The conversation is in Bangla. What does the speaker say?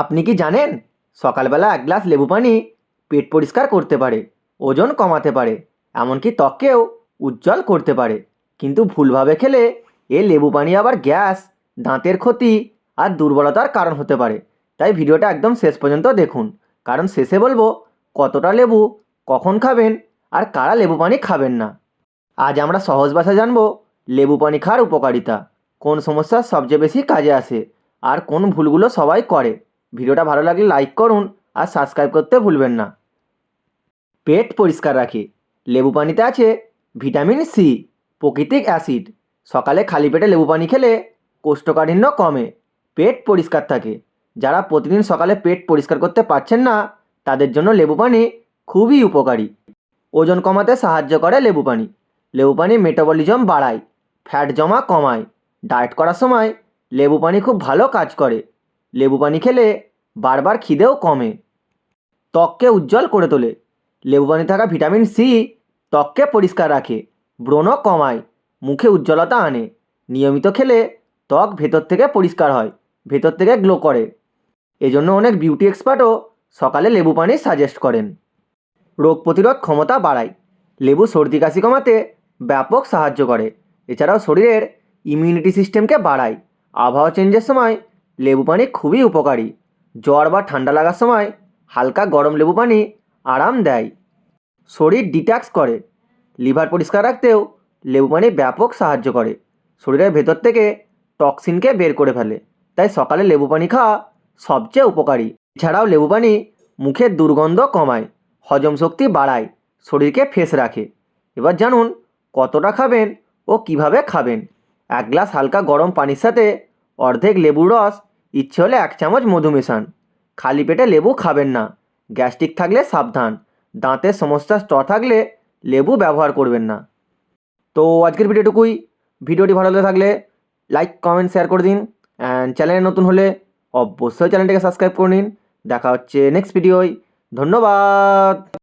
আপনি কি জানেন? সকালবেলা এক গ্লাস লেবু পানি পেট পরিষ্কার করতে পারে, ওজন কমাতে পারে, এমনকি ত্বককেও উজ্জ্বল করতে পারে। কিন্তু ভুলভাবে খেলে এ লেবু পানি আবার গ্যাস, দাঁতের ক্ষতি আর দুর্বলতার কারণ হতে পারে। তাই ভিডিওটা একদম শেষ পর্যন্ত দেখুন। কারণ শেষে বলব, কতটা লেবু কখন খাবেন আর কারা লেবু পানি খাবেন না? আজ আমরা সহজ ভাষায় জানব, লেবু পানি খাওয়ার উপকারিতা। কোন সমস্যা সবচেয়ে বেশি কাজে আসে? আর কোন ভুলগুলো সবাই করে? ভিডিওটা ভালো লাগলে লাইক করুন আর সাবস্ক্রাইব করতে ভুলবেন না। পেট পরিষ্কার রাখে। লেবু পানিতে আছে ভিটামিন সি, প্রকৃতিক অ্যাসিড। সকালে খালি পেটে লেবু পানি খেলে কোষ্ঠকাঠিন্য কমে, পেট পরিষ্কার থাকে। যারা প্রতিদিন সকালে পেট পরিষ্কার করতে পারছেন না, তাদের জন্য লেবু পানি খুবই উপকারী। ওজন কমাতে সাহায্য করে লেবু পানি। লেবু পানি মেটাবলিজম বাড়ায় ফ্যাট জমা কমায়। ডায়েট করার সময় লেবু পানি খুব ভালো কাজ করে। লেবু পানি খেলে বারবার খিদেও কমে। ত্বককে উজ্জ্বল করে তোলে। লেবু পানি থাকা ভিটামিন সি ত্বককে পরিষ্কার রাখে ব্রণ কমায়, মুখে উজ্জ্বলতা আনে। নিয়মিত খেলে ত্বক ভেতর থেকে পরিষ্কার হয়, ভেতর থেকে গ্লো করে। এজন্য অনেক বিউটি এক্সপার্টও সকালে লেবু পানি সাজেস্ট করেন। রোগ প্রতিরোধ ক্ষমতা বাড়ায়। লেবু সর্দি কাশি কমাতে ব্যাপক সাহায্য করে। এছাড়াও শরীরের ইমিউনিটি সিস্টেমকে বাড়ায়। আবহাওয়া চেঞ্জের সময় লেবু পানি খুবই উপকারী। জ্বর বা ঠান্ডা লাগার সময় হালকা গরম লেবু পানি আরাম দেয়। শরীর ডিট্যাক্স করে। লিভার পরিষ্কার রাখতেও লেবু পানি ব্যাপক সাহায্য করে। শরীরের ভেতর থেকে টক্সিনকে বের করে ফেলে। তাই সকালে লেবু পানি খাওয়া সবচেয়ে উপকারী। এছাড়াও লেবু পানি মুখের দুর্গন্ধ কমায়, হজম শক্তি বাড়ায়, শরীরকে ফ্রেশ রাখে। এবার জানুন কতটা খাবেন ও কীভাবে খাবেন। এক গ্লাস হালকা গরম পানির সাথে অর্ধেক লেবুর রস ইচ্ছে হলে এক চামচ মধু মেশান। খালি পেটে লেবু খাবেন না। গ্যাস্ট্রিক থাকলে সাবধান। দাঁতের সমস্যা স্টর থাকলে লেবু ব্যবহার করবেন না। তো আজকের ভিডিওটুকুই। ভিডিওটি ভালো থাকলে লাইক, কমেন্ট, শেয়ার করে দিন। অ্যান্ড চ্যানেলে নতুন হলে অবশ্যই চ্যানেলটিকে সাবস্ক্রাইব করে নিন। দেখা হচ্ছে নেক্সট ভিডিওয়। ধন্যবাদ!